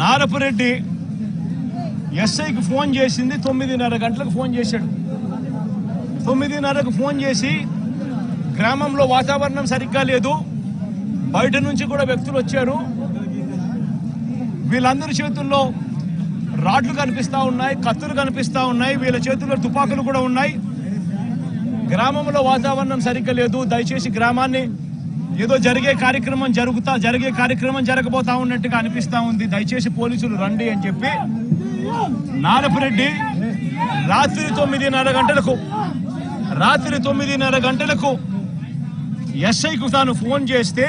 నారపురెడ్డి ఎస్ఐకి ఫోన్ చేసింది తొమ్మిదిన్నర గంటలకు ఫోన్ చేశాడు. తొమ్మిదిన్నరకు ఫోన్ చేసి గ్రామంలో వాతావరణం సరిగ్గా లేదు. బయట నుంచి కూడా వ్యక్తులు వచ్చారు. వీళ్ళందరి చేతుల్లో రాడ్లు కనిపిస్తా ఉన్నాయి కత్తులు కనిపిస్తా ఉన్నాయి వీళ్ళ చేతుల్లో తుపాకులు కూడా ఉన్నాయి. గ్రామంలో వాతావరణం సరిగ్గా లేదు. దయచేసి గ్రామాన్ని ఏదో జరిగే కార్యక్రమం జరుగుతా జరిగే కార్యక్రమం జరగబోతా ఉన్నట్టుగా అనిపిస్తా ఉంది. దయచేసి పోలీసులు రండి అని చెప్పి నారపురెడ్డి రాత్రి తొమ్మిదిన్నర గంటలకు రాత్రి తొమ్మిదిన్నర గంటలకు ఎస్ఐకు తాను ఫోన్ చేస్తే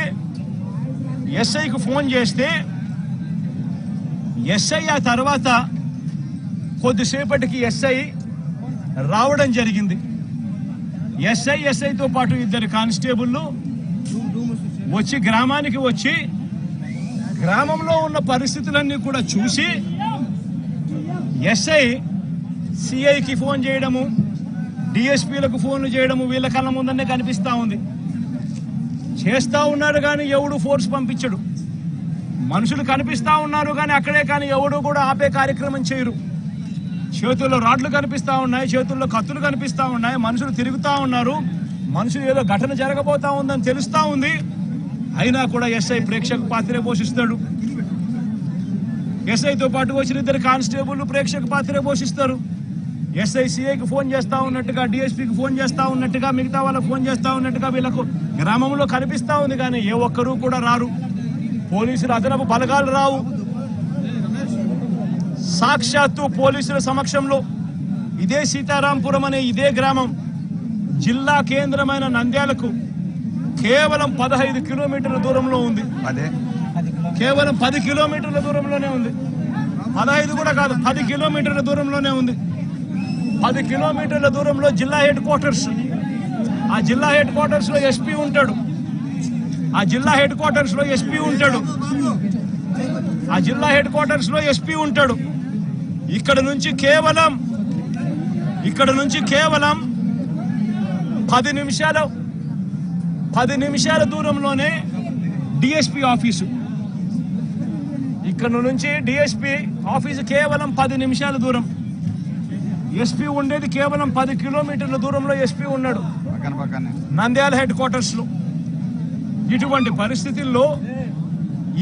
ఎస్ఐకు ఫోన్ చేస్తే ఎస్ఐ ఆ తర్వాత కొద్దిసేపటికి ఎస్ఐ రావడం జరిగింది. ఎస్ఐ ఎస్ఐతో పాటు ఇద్దరు కానిస్టేబుళ్ళు వచ్చి గ్రామానికి వచ్చి గ్రామంలో ఉన్న పరిస్థితులన్నీ కూడా చూసి ఎస్ఐ సిఐకి ఫోన్ చేయడము డిఎస్పీలకు ఫోన్లు చేయడము వీళ్ళ కళ్ళ ముందనే కనిపిస్తూ ఉంది. చేస్తూ ఉన్నారు కానీ ఎవడు ఫోర్స్ పంపించడు. మనుషులు కనిపిస్తూ ఉన్నారు కానీ అక్కడే కానీ ఎవడు కూడా ఆపే కార్యక్రమం చేయరు. చేతుల్లో రాడ్లు కనిపిస్తూ ఉన్నాయి చేతుల్లో కత్తులు కనిపిస్తూ ఉన్నాయి మనుషులు తిరుగుతూ ఉన్నారు మనుషులు ఏదో ఘటన జరగబోతా ఉందని తెలుస్తూ ఉంది. అయినా కూడా ఎస్ఐ ప్రేక్షక పాత్రే పోషిస్తాడు. ఎస్ఐతో పాటు వచ్చిన ఇద్దరు కానిస్టేబుల్ ప్రేక్షక పాత్రే పోషిస్తారు. ఎస్ఐ సిఐకి ఫోన్ చేస్తా ఉన్నట్టుగా డిఎస్పీకి ఫోన్ చేస్తా ఉన్నట్టుగా మిగతా వాళ్ళకి ఫోన్ చేస్తా ఉన్నట్టుగా వీళ్ళకు గ్రామంలో కనిపిస్తూ ఉంది కానీ ఏ ఒక్కరూ కూడా రారు. పోలీసులు అదనపు బలగాలు రావు. సాక్షాత్తు పోలీసుల సమక్షంలో ఇదే సీతారాంపురం అనే ఇదే గ్రామం. జిల్లా కేంద్రమైన నంద్యాలకు కేవలం పదహైదు కిలోమీటర్ల దూరంలో ఉంది. అదే. కేవలం పది కిలోమీటర్ల దూరంలోనే ఉంది. పదహైదు కూడా కాదు పది కిలోమీటర్ల దూరంలోనే ఉంది. పది కిలోమీటర్ల దూరంలో జిల్లా హెడ్ క్వార్టర్స్. ఆ జిల్లా హెడ్ క్వార్టర్స్లో ఎస్పీ ఉంటాడు. ఆ జిల్లా హెడ్ క్వార్టర్స్లో ఎస్పీ ఉంటాడు. ఆ జిల్లా హెడ్ క్వార్టర్స్లో ఎస్పీ ఉంటాడు. ఇక్కడ నుంచి కేవలం ఇక్కడ నుంచి కేవలం పది నిమిషాల పది నిమిషాల దూరంలోనే డిఎస్పి ఆఫీసు. ఇక్కడ నుంచి డిఎస్పి ఆఫీసు కేవలం పది నిమిషాల దూరం. ఎస్పీ ఉండేది కేవలం పది కిలోమీటర్ల దూరంలో ఎస్పీ ఉన్నాడు. నంద్యాల హెడ్ క్వార్టర్స్లో ఇటువంటి పరిస్థితుల్లో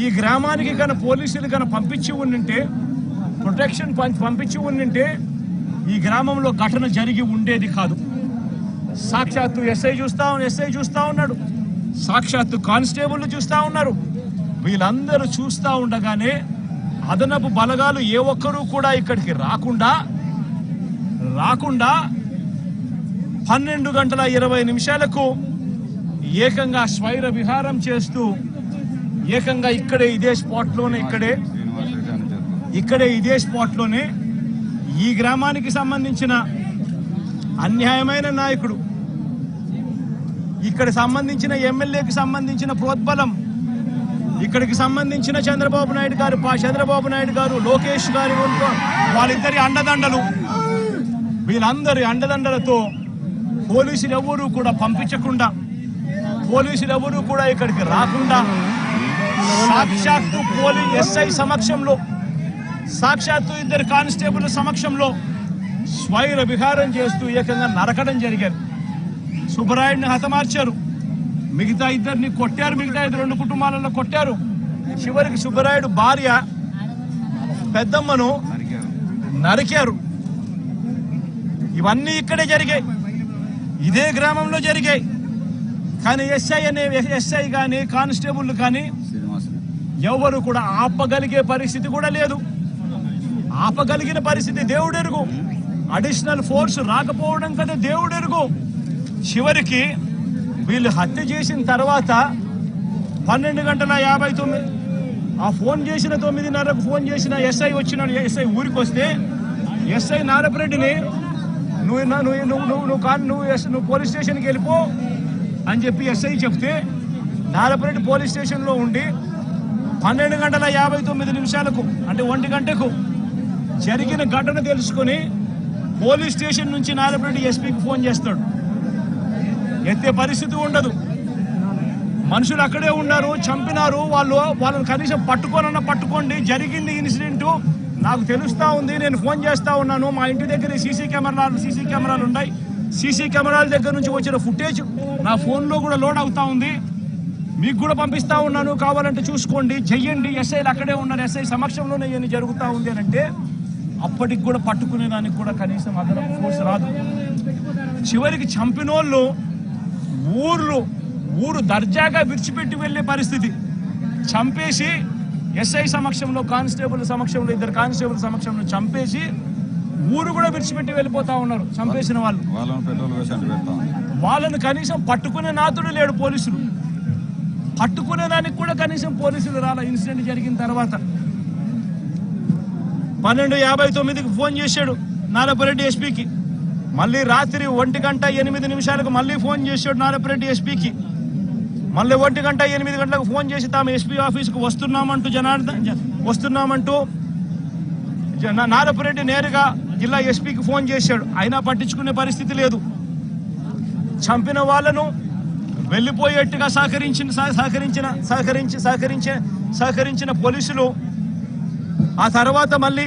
ఈ గ్రామానికి కన పోలీసులు కన పంపించి ఉండింటే ప్రొటెక్షన్ పంపించి ఉండింటే ఈ గ్రామంలో ఘటన జరిగి ఉండేది కాదు. సాక్షాత్తు ఎస్ఐ చూస్తా ఎస్ఐ చూస్తా ఉన్నాడు. సాక్షాత్తు కానిస్టేబుల్ చూస్తా ఉన్నారు. వీళ్ళందరూ చూస్తా ఉండగానే అదనపు బలగాలు ఏ ఒక్కరూ కూడా ఇక్కడికి రాకుండా రాకుండా పన్నెండు గంటల ఇరవై నిమిషాలకు ఏకంగా స్వైర విహారం చేస్తూ ఏకంగా ఇక్కడే ఇదే స్పాట్లోనే ఇక్కడే ఇక్కడే ఇదే స్పాట్లోనే ఈ గ్రామానికి సంబంధించిన అన్యాయమైన నాయకుడు ఇక్కడ సంబంధించిన ఎమ్మెల్యేకి సంబంధించిన ప్రోద్బలం ఇక్కడికి సంబంధించిన చంద్రబాబు నాయుడు గారు పా చంద్రబాబు నాయుడు గారు లోకేష్ గారి వాళ్ళిద్దరి అండదండలు. వీళ్ళందరి అండదండలతో పోలీసులు ఎవరూ కూడా పంపించకుండా పోలీసులు ఎవరూ కూడా ఇక్కడికి రాకుండా సాక్షాత్తు పోలీ ఎస్ఐ సమక్షంలో సాక్షాత్తు ఇద్దరు కానిస్టేబుల్ సమక్షంలో స్వైర విహారం చేస్తూ ఏకంగా నరకడం జరిగారు. సుబ్బరాయుడిని హతమార్చారు. మిగతా ఇద్దరిని కొట్టారు మిగతా ఇద్దరు రెండు కుటుంబాలలో కొట్టారు. చివరికి సుబ్బరాయుడు భార్య పెద్దమ్మను నరికారు. నరికారు ఇవన్నీ ఇక్కడే జరిగాయి. ఇదే గ్రామంలో జరిగాయి. కానీ ఎస్ఐ అనే ఎస్ఐ కానీ కానిస్టేబుల్ కానీ ఎవరు కూడా ఆపగలిగే పరిస్థితి కూడా లేదు. ఆపగలిగిన పరిస్థితి దేవుడెరుగు. అడిషనల్ ఫోర్స్ రాకపోవడం కదా దేవుడెరుగు. చివరికి వీళ్ళు హత్య చేసిన తర్వాత పన్నెండు గంటల యాభై తొమ్మిది ఆ ఫోన్ చేసిన తొమ్మిదిన్నరకు ఫోన్ చేసిన ఎస్ఐ వచ్చినాడు ఎస్ఐ ఊరికి వస్తే ఎస్ఐ నారపరెడ్డిని నువ్వు నువ్వు నువ్వు నువ్వు నువ్వు కానీ నువ్వు ఎస్- నువ్వు పోలీస్ స్టేషన్కి వెళ్ళిపో అని చెప్పి ఎస్ఐ చెప్తే నారపరెడ్డి పోలీస్ స్టేషన్లో ఉండి పన్నెండు గంటల యాభై తొమ్మిది నిమిషాలకు అంటే ఒంటి గంటకు జరిగిన ఘటన తెలుసుకొని పోలీస్ స్టేషన్ నుంచి నారపరెడ్డి ఎస్పీకి ఫోన్ చేస్తాడు. ఎత్తే పరిస్థితి ఉండదు. మనుషులు అక్కడే ఉన్నారు చంపినారు వాళ్ళు వాళ్ళని కనీసం పట్టుకోనన్నా పట్టుకోండి జరిగింది ఇన్సిడెంట్ నాకు తెలుస్తూ ఉంది నేను ఫోన్ చేస్తూ ఉన్నాను. మా ఇంటి దగ్గర సీసీ కెమెరాలు సీసీ కెమెరాలు ఉన్నాయి. సీసీ కెమెరాల దగ్గర నుంచి వచ్చిన ఫుటేజ్ నా ఫోన్లో కూడా లోడ్ అవుతా ఉంది. మీకు కూడా పంపిస్తా ఉన్నాను కావాలంటే చూసుకోండి చెయ్యండి. ఎస్ఐలు అక్కడే ఉన్నారు ఎస్ఐ సమక్షంలోనే ఇవన్నీ జరుగుతూ ఉంది అని అంటే అప్పటికి కూడా పట్టుకునే దానికి కూడా కనీసం అదనపు ఫోర్స్ రాదు. చివరికి చంపినోళ్ళు ఊర్లు ఊరు దర్జాగా విడిచిపెట్టి వెళ్ళే పరిస్థితి. చంపేసి ఎస్ఐ సమక్షంలో కానిస్టేబుల్ సమక్షంలో ఇద్దరు కానిస్టేబుల్ సమక్షంలో చంపేసి ఊరు కూడా విడిచిపెట్టి వెళ్ళిపోతా ఉన్నారు చంపేసిన వాళ్ళు. వాళ్ళని కనీసం పట్టుకునే నాతుడు లేడు పోలీసులు. పట్టుకునే దానికి కూడా కనీసం పోలీసులు రాల. ఇన్సిడెంట్ జరిగిన తర్వాత పన్నెండు యాభై తొమ్మిదికి ఫోన్ చేశాడు నారపరెడ్డి ఎస్పీకి. మళ్ళీ రాత్రి ఒంటి గంట ఎనిమిది నిమిషాలకు మళ్ళీ ఫోన్ చేశాడు నారపరెడ్డి ఎస్పీకి. మళ్ళీ ఒంటి గంట ఎనిమిది గంటలకు ఫోన్ చేసి తాము ఎస్పీ ఆఫీస్కి వస్తున్నామంటూ జనార్దన్ జ- వస్తున్నామంటూ జ- నా- నారపరెడ్డి నేరుగా జిల్లా ఎస్పీకి ఫోన్ చేశాడు అయినా పట్టించుకునే పరిస్థితి లేదు. చంపిన వాళ్ళను వెళ్ళిపోయేట్టుగా సహకరించిన సహ- సహకరించిన సహకరించి సహకరించే సహకరించిన పోలీసులు ఆ తర్వాత మళ్ళీ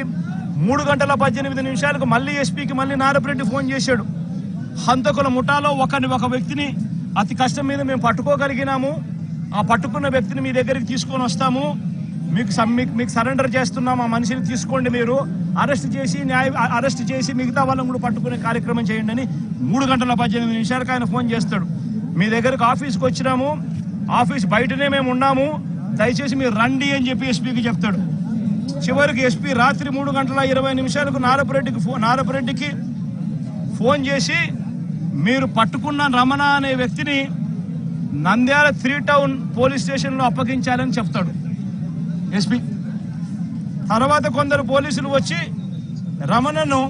మూడు గంటల పద్దెనిమిది నిమిషాలకు మళ్ళీ ఎస్పీకి మళ్ళీ నారపరెడ్డి ఫోన్ చేశాడు. హంతకుల ముఠాలో ఒకని ఒక వ్యక్తిని అతి కష్టం మీద మేము పట్టుకోగలిగినాము. ఆ పట్టుకున్న వ్యక్తిని మీ దగ్గరికి తీసుకొని వస్తాము. మీకు మీకు- మీకు సరెండర్ చేస్తున్నాం. ఆ మనిషిని తీసుకోండి మీరు. అరెస్ట్ చేసి న్యాయ అరెస్ట్ చేసి మిగతా వాళ్ళని కూడా పట్టుకునే కార్యక్రమం చేయండి అని మూడు గంటల పద్దెనిమిది నిమిషాలకు ఆయన ఫోన్ చేస్తాడు. మీ దగ్గరకు ఆఫీస్కి వచ్చినాము. ఆఫీస్ బయటనే మేము ఉన్నాము. దయచేసి మీరు రండి అని చెప్పి ఎస్పీకి చెప్తాడు. చివరికి ఎస్పీ రాత్రి మూడు గంటల ఇరవై నిమిషాలకు నారపురెడ్డికి ఫోన్ నారపురెడ్డికి ఫోన్ చేసి మీరు పట్టుకున్న రమణ అనే వ్యక్తిని నంద్యాల త్రీ టౌన్ పోలీస్ స్టేషన్లో అప్పగించాలని చెప్తాడు ఎస్పీ. తర్వాత కొందరు పోలీసులు వచ్చి రమణను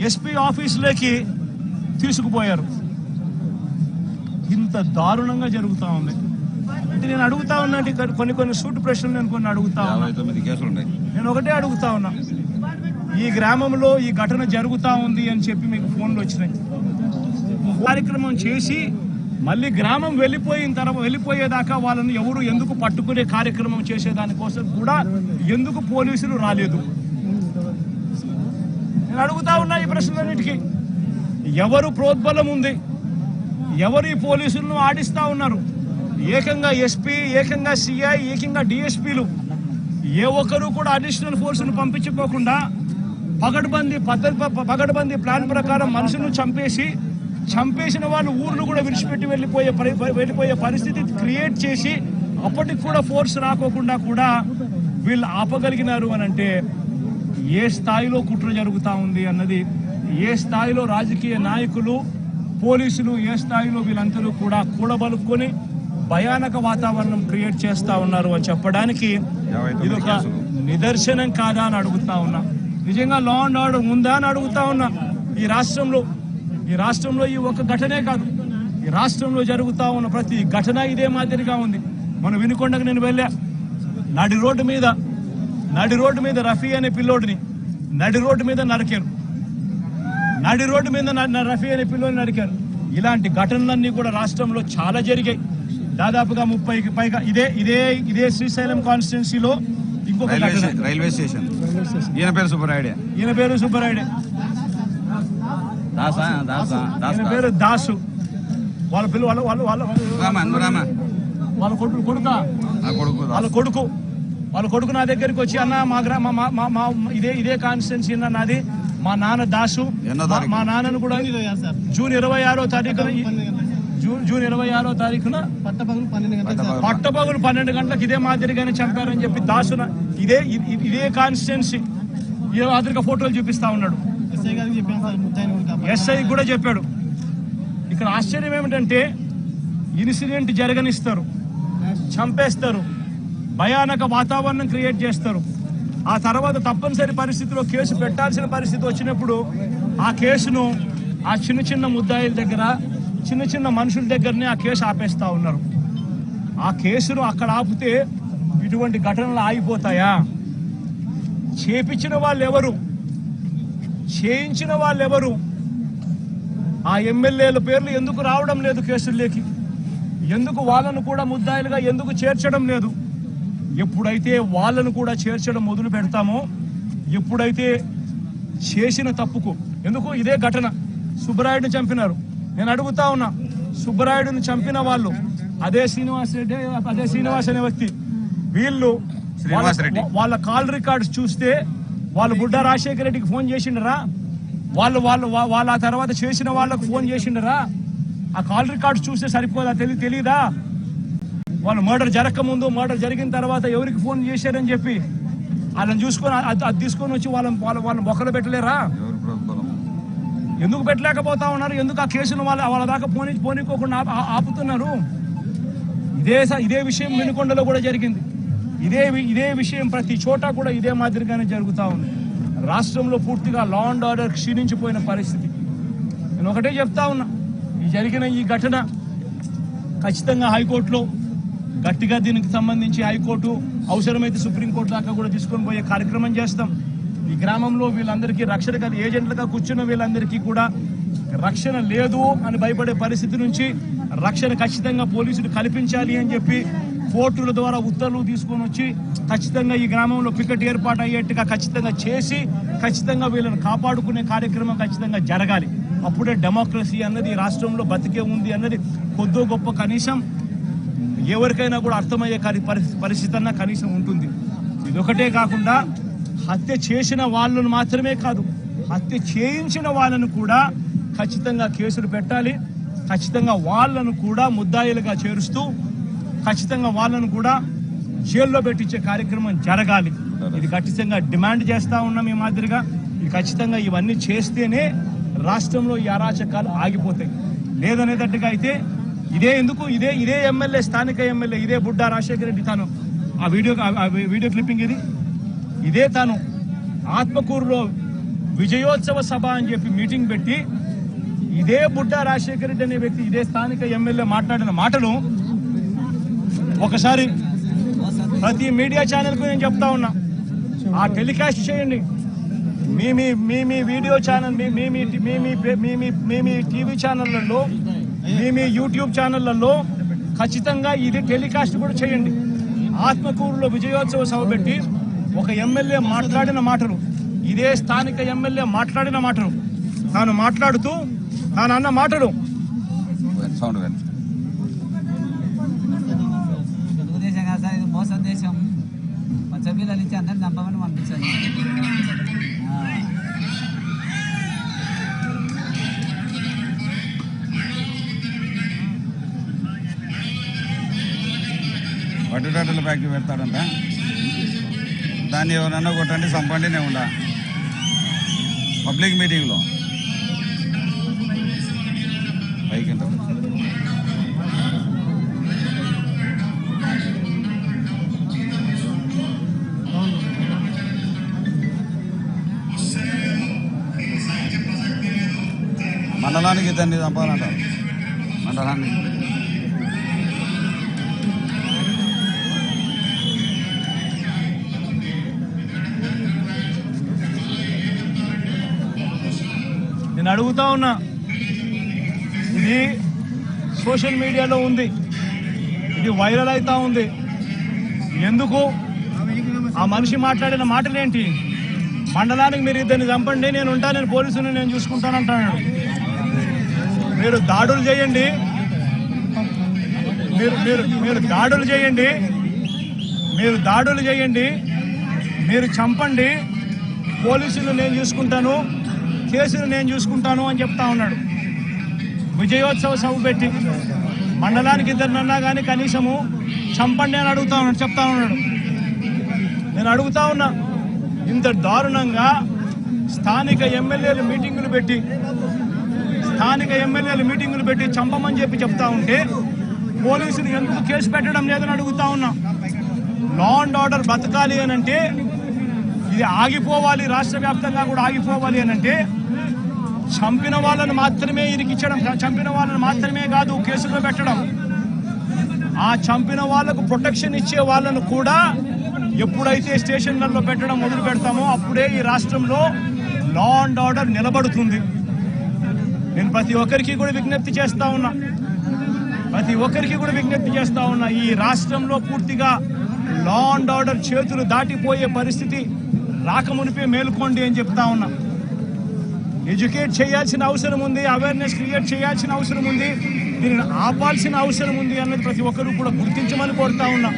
ఎస్పీ ఆఫీసులోకి తీసుకుపోయారు. ఇంత దారుణంగా జరుగుతూ ఉంది. అంటే నేను అడుగుతా ఇక్కడ కొన్ని కొన్ని సూట్ ప్రశ్నలు నేను కొన్ని అడుగుతా ఉన్నా. నేను ఒకటే అడుగుతా ఉన్నా. ఈ గ్రామంలో ఈ ఘటన జరుగుతా ఉంది అని చెప్పి మీకు ఫోన్లు వచ్చినాయి. కార్యక్రమం చేసి మళ్ళీ గ్రామం వెళ్ళిపోయిన తర్వాత వెళ్ళిపోయేదాకా వాళ్ళని ఎవరు ఎందుకు పట్టుకునే కార్యక్రమం చేసేదానికోసం కూడా ఎందుకు పోలీసులు రాలేదు? నేను అడుగుతా ఉన్నా ఈ ప్రశ్నలన్నిటికీ. ఎవరు ప్రోద్బలం ఉంది? ఎవరు ఈ పోలీసులను ఆడిస్తా ఉన్నారు? ఏకంగా ఎస్పీ ఏకంగా సిఐ ఏకంగా డిఎస్పీలు ఏ ఒక్కరు కూడా అడిషనల్ ఫోర్స్ను పంపించుకోకుండా పగడ్బందీ పద్ధతి ప- పగడ్బందీ ప్లాన్ ప్రకారం మనుషులను చంపేసి చంపేసిన వాళ్ళు ఊర్లు కూడా విడిచిపెట్టి వెళ్ళిపోయే వెళ్ళిపోయే పరిస్థితి క్రియేట్ చేసి అప్పటికి కూడా ఫోర్స్ రాకోకుండా కూడా వీళ్ళు ఆపగలిగినారు అని అంటే ఏ స్థాయిలో కుట్ర జరుగుతూ ఉంది అన్నది ఏ స్థాయిలో రాజకీయ నాయకులు పోలీసులు ఏ స్థాయిలో వీళ్ళందరూ కూడా కూడబలుక్కొని భయానక వాతావరణం క్రియేట్ చేస్తా ఉన్నారు అని చెప్పడానికి ఇది ఒక. నిదర్శనం కాదా అని అడుగుతా ఉన్నా. నిజంగా లా అండ్ ఆర్డర్ ఉందా అని అడుగుతా ఉన్నా. ఈ రాష్ట్రంలో ఈ రాష్ట్రంలో ఈ ఒక ఘటనే కాదు. ఈ రాష్ట్రంలో జరుగుతా ఉన్న ప్రతి ఘటన ఇదే మాదిరిగా ఉంది. మనం వినుకొండకు నేను వెళ్ళా. నడి రోడ్డు మీద నడి రోడ్డు మీద రఫీ అనే పిల్లోడిని నడి రోడ్డు మీద నరికారు. నడి రోడ్డు మీద రఫీ అనే పిల్లోని నరికారు. ఇలాంటి ఘటనలన్నీ కూడా రాష్ట్రంలో చాలా జరిగాయి. దాదాపుగా ముప్పైకి పైగా ఇదే ఇదే ఇదే శ్రీశైలం కాన్స్టిట్యున్సీలో ఇంకొక రైల్వే స్టేషన్. ఈయన పేరు సుబ్బరాయుడే ఈయన పేరు సుబ్బరాయుడే దాసా దాసా దాస్. ఈయన పేరు దాసు. వాళ్ళ పిల్ల వాళ్ళ వాళ్ళ వాళ్ళ రామా నువ్వు రామా వాళ్ళ కొడుకు కొడుక. నా కొడుకు వాళ్ళ. కొడుకు. వాళ్ళ కొడుకు నా దగ్గరికి వచ్చి అన్న మా గ్రా మా మా- మా మా- ఇదే ఇదే కాన్స్టిట్యున్సీ అన్న నాది. మా నాన్న దాసు? మా నాన్నను కూడా జూన్ ఇరవై ఆరో తారీఖున జూన్ జూన్ ఇరవై ఆరో తారీఖున పట్టపగలు పన్నెండు పట్టపగులు పన్నెండు గంటలకు ఇదే మాదిరిగానే చంపారని చెప్పి దాసున ఇదే ఇదే కాన్స్టిట్యున్సీ. ఇదే మాదిరిగా ఫోటోలు చూపిస్తా ఉన్నాడు. ఎస్ఐ గారికి చెప్పాను సార్ ముత్తాయిని కూడా కాపాడు. ఎస్ఐ కూడా చెప్పాడు. ఇక్కడ ఆశ్చర్యం ఏమిటంటే ఇన్సిడెంట్ జరగనిస్తారు చంపేస్తారు భయానక వాతావరణం క్రియేట్ చేస్తారు. ఆ తర్వాత తప్పనిసరి పరిస్థితిలో కేసు పెట్టాల్సిన పరిస్థితి వచ్చినప్పుడు ఆ కేసును ఆ చిన్న చిన్న ముద్దాయిల దగ్గర చిన్న చిన్న మనుషుల దగ్గరనే ఆ కేసు ఆపేస్తా ఉన్నారు. ఆ కేసును అక్కడ ఆపితే ఇటువంటి ఘటనలు ఆగిపోతాయా? చేపించిన వాళ్ళు ఎవరు చేయించిన వాళ్ళు ఎవరు ఆ ఎమ్మెల్యేల పేర్లు ఎందుకు రావడం లేదు కేసుల్లోకి? ఎందుకు వాళ్ళను కూడా ముద్దాయిలుగా ఎందుకు చేర్చడం లేదు? ఎప్పుడైతే వాళ్ళను కూడా చేర్చడం మొదలు పెడతామో ఎప్పుడైతే చేసిన తప్పుకు ఎందుకు ఇదే ఘటన? సుబ్బరాయుడిని చంపినారు. నేను అడుగుతా ఉన్నా సుబ్బరాయుడిని చంపిన వాళ్ళు అదే శ్రీనివాస్ రెడ్డి అదే శ్రీనివాస్ అనే వ్యక్తి. వీళ్ళు శ్రీనివాస్ వాళ్ళ- రెడ్డి. వాళ్ళ కాల్ రికార్డ్స్ చూస్తే వాళ్ళు బుడ్డ రాజశేఖర రెడ్డికి ఫోన్ చేసిండరా? వాళ్ళు వాళ్ళు వాళ్ళ తర్వాత చేసిన వాళ్ళకు ఫోన్ చేసిండరా? ఆ కాల్ రికార్డ్స్ చూస్తే సరిపోదా? తెలి తెలీదా? వాళ్ళు మర్డర్ జరగక ముందు మర్డర్ జరిగిన తర్వాత ఎవరికి ఫోన్ చేశారని చెప్పి వాళ్ళని చూసుకొని అది తీసుకొని వచ్చి వాళ్ళని వాళ్ళ వాళ్ళని మొక్కలు పెట్టలేరా? ఎందుకు పెట్టలేకపోతా ఉన్నారు? ఎందుకు ఆ కేసును వాళ్ళ వాళ్ళ దాకా పోనీ పోనీకోకుండా ఆపుతున్నారు? ఇదే స- ఇదే విషయం వెనుకొండలో కూడా జరిగింది. ఇదే వి- ఇదే విషయం ప్రతి చోట కూడా ఇదే మాదిరిగానే జరుగుతూ ఉంది. రాష్ట్రంలో పూర్తిగా లా అండ్ ఆర్డర్ క్షీణించిపోయిన పరిస్థితి. నేను ఒకటే చెప్తా ఉన్నా. ఈ జరిగిన ఈ ఘటన ఖచ్చితంగా హైకోర్టులో గట్టిగా దీనికి సంబంధించి హైకోర్టు అవసరమైతే సుప్రీంకోర్టు దాకా కూడా తీసుకొని పోయే కార్యక్రమం చేస్తాం. ఈ గ్రామంలో వీళ్ళందరికీ రక్షణ కాదు ఏజెంట్లుగా కూర్చున్న వీళ్ళందరికీ కూడా రక్షణ లేదు అని భయపడే పరిస్థితి నుంచి రక్షణ ఖచ్చితంగా పోలీసులు కల్పించాలి అని చెప్పి కోర్టుల ద్వారా ఉత్తర్వులు తీసుకొని వచ్చి ఖచ్చితంగా ఈ గ్రామంలో పికెట్ ఏర్పాటు అయ్యేట్టుగా ఖచ్చితంగా చేసి ఖచ్చితంగా వీళ్ళని కాపాడుకునే కార్యక్రమం ఖచ్చితంగా జరగాలి. అప్పుడే డెమోక్రసీ అన్నది రాష్ట్రంలో బతికే ఉంది అన్నది కొద్దో గొప్ప కనీసం ఎవరికైనా కూడా అర్థమయ్యే పరిస్థితి పరిస్థితి అన్న కనీసం ఉంటుంది. ఇదొకటే కాకుండా హత్య చేసిన వాళ్ళను మాత్రమే కాదు హత్య చేయించిన వాళ్ళను కూడా ఖచ్చితంగా కేసులు పెట్టాలి. ఖచ్చితంగా వాళ్ళను కూడా ముద్దాయిలుగా చేరుస్తూ ఖచ్చితంగా వాళ్ళను కూడా జైల్లో పెట్టించే కార్యక్రమం జరగాలి. ఇది ఖచ్చితంగా డిమాండ్ చేస్తూ ఉన్నాం ఈ మాదిరిగా. ఇది ఖచ్చితంగా ఇవన్నీ చేస్తేనే రాష్ట్రంలో ఈ అరాచకాలు ఆగిపోతాయి. లేదనేటట్టుగా అయితే ఇదే ఎందుకు? ఇదే ఇదే ఎమ్మెల్యే స్థానిక ఎమ్మెల్యే ఇదే బుడ్డా రాజశేఖర రెడ్డి తాను. ఆ వీడియో ఆ వీడియో క్లిప్పింగ్ ఇది. ఇదే తను ఆత్మకూరులో విజయోత్సవ సభ అని చెప్పి మీటింగ్ పెట్టి ఇదే బుడ్డ రాజశేఖర రెడ్డి అనే వ్యక్తి ఇదే స్థానిక ఎమ్మెల్యే మాట్లాడిన మాటలు ఒకసారి ప్రతి మీడియా ఛానల్కు నేను చెప్తా ఉన్నా. ఆ టెలికాస్ట్ చేయండి. మీ మీ మీ మీ వీడియో ఛానల్ మీ మీ మీ మీ మీ మీ మీ టీవీ ఛానళ్ళలో మీ మీ యూట్యూబ్ ఛానళ్ళలో ఖచ్చితంగా ఇది టెలికాస్ట్ కూడా చేయండి. ఆత్మకూరులో విజయోత్సవ సభ పెట్టి ఒక ఎమ్మెల్యే మాట్లాడిన మాటలు ఇదే స్థానిక ఎమ్మెల్యే మాట్లాడిన మాటలు. తాను మాట్లాడుతూ తాను అన్న మాటలు. తెలుగుదేశం కాదు సార్ ఇది మోసం దేశం. అందరిని ఫ్యాక్టరీ పెడతాడంట. దాన్ని ఎవరన్నా కొట్టండి చంపండి నేను ఉండా. పబ్లిక్ మీటింగ్లో పైకి మండలానికి ఇతన్ని చంపాలంట. మండలానికి. నేను అడుగుతా ఉన్నా. ఇది సోషల్ మీడియాలో ఉంది. ఇది వైరల్ అవుతా ఉంది. ఎందుకు? ఆ మనిషి మాట్లాడిన మాటలేంటి? మండలానికి మీరు ఇద్దరిని చంపండి నేను ఉంటా నేను పోలీసుని నేను చూసుకుంటాను అంటాను మీరు దాడులు చేయండి. మీరు మీరు మీరు దాడులు చేయండి. మీరు దాడులు చేయండి. మీరు చంపండి. పోలీసులు నేను చూసుకుంటాను. కేసులు నేను చూసుకుంటాను అని చెప్తా ఉన్నాడు. విజయోత్సవ సభ పెట్టి మండలానికి ఇద్దరినన్నా కానీ కనీసము చంపండి అని అడుగుతా ఉన్నాడు చెప్తా ఉన్నాడు. నేను అడుగుతా ఉన్నా ఇంత దారుణంగా స్థానిక ఎమ్మెల్యేలు మీటింగులు పెట్టి స్థానిక ఎమ్మెల్యేలు మీటింగులు పెట్టి చంపమని చెప్పి చెప్తా ఉంటే పోలీసులు ఎందుకు కేసు పెట్టడం లేదని అడుగుతా ఉన్నా. లా అండ్ ఆర్డర్ బతకాలి అని అంటే ఇది ఆగిపోవాలి రాష్ట్ర వ్యాప్తంగా కూడా ఆగిపోవాలి అని అంటే చంపిన వాళ్ళను మాత్రమే ఇరికించడం చంపిన వాళ్ళను మాత్రమే కాదు కేసులో పెట్టడం. ఆ చంపిన వాళ్ళకు ప్రొటెక్షన్ ఇచ్చే వాళ్ళను కూడా ఎప్పుడైతే స్టేషన్లలో పెట్టడం మొదలు పెడతామో అప్పుడే ఈ రాష్ట్రంలో లా అండ్ ఆర్డర్ నిలబడుతుంది. నేను ప్రతి ఒక్కరికి కూడా విజ్ఞప్తి చేస్తా ఉన్నా. ప్రతి ఒక్కరికి కూడా విజ్ఞప్తి చేస్తా ఉన్నా ఈ రాష్ట్రంలో పూర్తిగా లా అండ్ ఆర్డర్ చేతులు దాటిపోయే పరిస్థితి రాకమునిపే మేలుకోండి అని చెప్తా ఉన్నా. ఎడ్యుకేట్ చేయాల్సిన అవసరం ఉంది అవేర్నెస్ క్రియేట్ చేయాల్సిన అవసరం ఉంది. దీనిని ఆపాల్సిన అవసరం ఉంది అన్నది ప్రతి ఒక్కరూ కూడా గుర్తించమని కోరుతా ఉన్నా.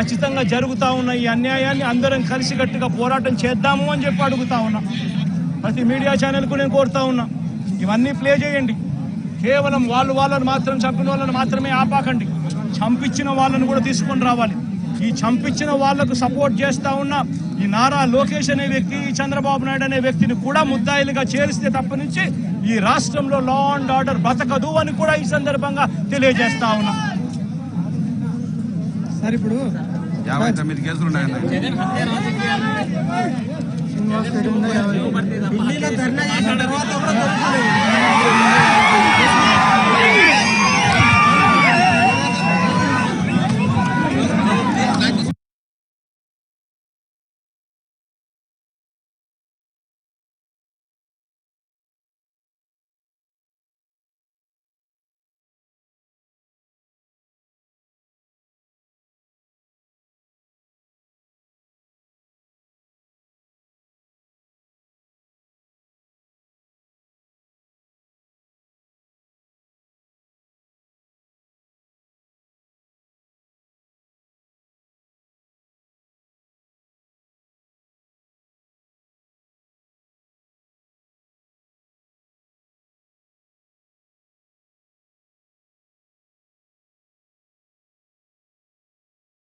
ఖచ్చితంగా జరుగుతూ ఉన్న ఈ అన్యాయాన్ని అందరం కలిసికట్టుగా పోరాటం చేద్దాము అని చెప్పి అడుగుతా ఉన్నా. ప్రతి మీడియా ఛానల్కు నేను కోరుతా ఉన్నా. ఇవన్నీ ప్లే చేయండి. కేవలం వాళ్ళు వాళ్ళని మాత్రం చంపిన వాళ్ళని మాత్రమే ఆపాకండి. చంపించిన వాళ్ళని కూడా తీసుకొని రావాలి. ఈ చంపించిన వాళ్ళకు సపోర్ట్ చేస్తా ఉన్న ఈ నారా లోకేష్ అనే వ్యక్తి ఈ చంద్రబాబు నాయుడు అనే వ్యక్తిని కూడా ముద్దాయిలుగా చేరిస్తే తప్ప నుంచి ఈ రాష్ట్రంలో లా అండ్ ఆర్డర్ బతకదు అని కూడా ఈ సందర్భంగా తెలియజేస్తా ఉన్నా సార్ ఇప్పుడు యాభై తొమ్మిది కేసులు ఉన్నాయన్న ఢిల్లీలో ధర్నా చేసిన తర్వాత కూడా దొరకలేదు.